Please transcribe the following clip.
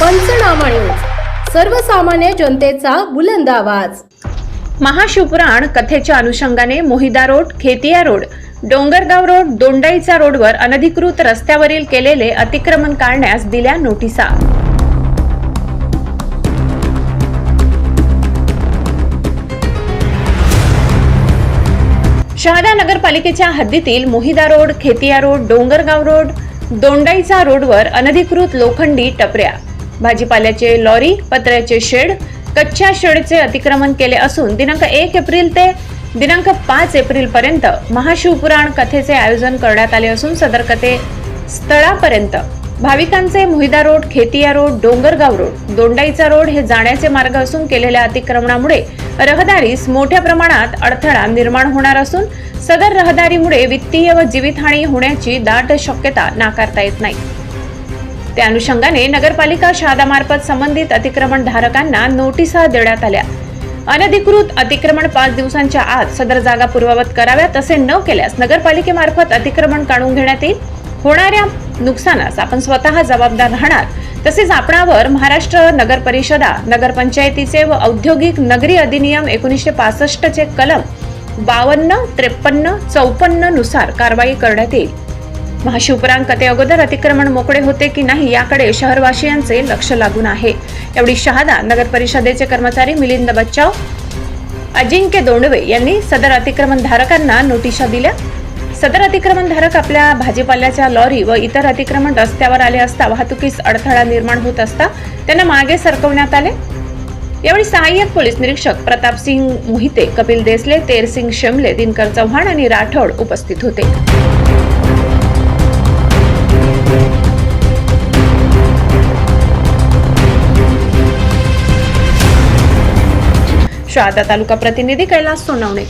पंचनामा न्यूज. सर्वसामान्य जनतेचा बुलंद आवाज. महाशिवपुराण कथेच्या अनुषंगाने Mohida road Khetia road Dongargaon road Dondaicha रोडवर अनधिकृत रस्त्यावरील केलेले अतिक्रमण काढण्यास दिल्या नोटिसा. शहादा नगरपालिकेच्या हद्दीतील Mohida road Khetia road Dongargaon road Dondaicha रोडवर अनधिकृत लोखंडी टपऱ्या. भाजीपाल्याचे लॉरी पत्र्याचे शेड कच्च्या शेडचे अतिक्रमण केले असून दिनांक एक एप्रिल ते दिनांक पाच एप्रिल पर्यंत महाशिवपुराण कथेचे आयोजन करण्यात आले असून सदर कथे स्थळापर्यंत. भाविकांचे Mohida road Khetia road Dongargaon road Dondaicha road हे जाण्याचे मार्ग असून केलेल्या अतिक्रमणामुळे रहदारीस मोठ्या प्रमाणात अडथळा निर्माण होणार असून सदर रहदारीमुळे वित्तीय व जीवितहानी होण्याची दाट शक्यता नाकारता येत नाही. त्या अनुषंगाने नगरपालिका शहादामार्फत संबंधित अतिक्रमण धारकांना नोटिसा देण्यात आल्या. अनधिकृत अतिक्रमण पाच दिवसांच्या आत सदर जागा पूर्ववत कराव्या तसे न केल्यास नगरपालिकेमार्फत अतिक्रमण काढून घेण्यात येईल? होणाऱ्या नुकसानास आपण स्वतः जबाबदार राहणार. तसेच आपणावर महाराष्ट्र नगर परिषदा नगरपंचायतीचे व औद्योगिक नगरी अधिनियम एकोणीसशे पासष्टचे कलम बावन्न त्रेपन्न चौपन्ननुसार कारवाई करण्यात येईल. महाशिवपुराणकते अगोदर अतिक्रमण मोकळे होते की नाही याकडे शहरवासियांचे लक्ष लागून आहे. एवढी शहादा नगर परिषदेचे कर्मचारी मिलिंद बच्चाव अजिंक्य दोंडवे यांनी सदर अतिक्रमण धारकांना नोटिशा दिल्या. सदर अतिक्रमण धारक आपल्या भाजीपाल्याच्या लॉरी व इतर अतिक्रमण रस्त्यावर आले असता वाहतुकीस अडथळा निर्माण होत असता त्यांना मागे सरकवण्यात आले. यावेळी सहाय्यक पोलीस निरीक्षक प्रतापसिंग मोहिते कपिल देसले तेरसिंग शेमले दिनकर चव्हाण आणि राठोड उपस्थित होते. शहादा तालुका प्रतिनिधी कैलास सोनवणे।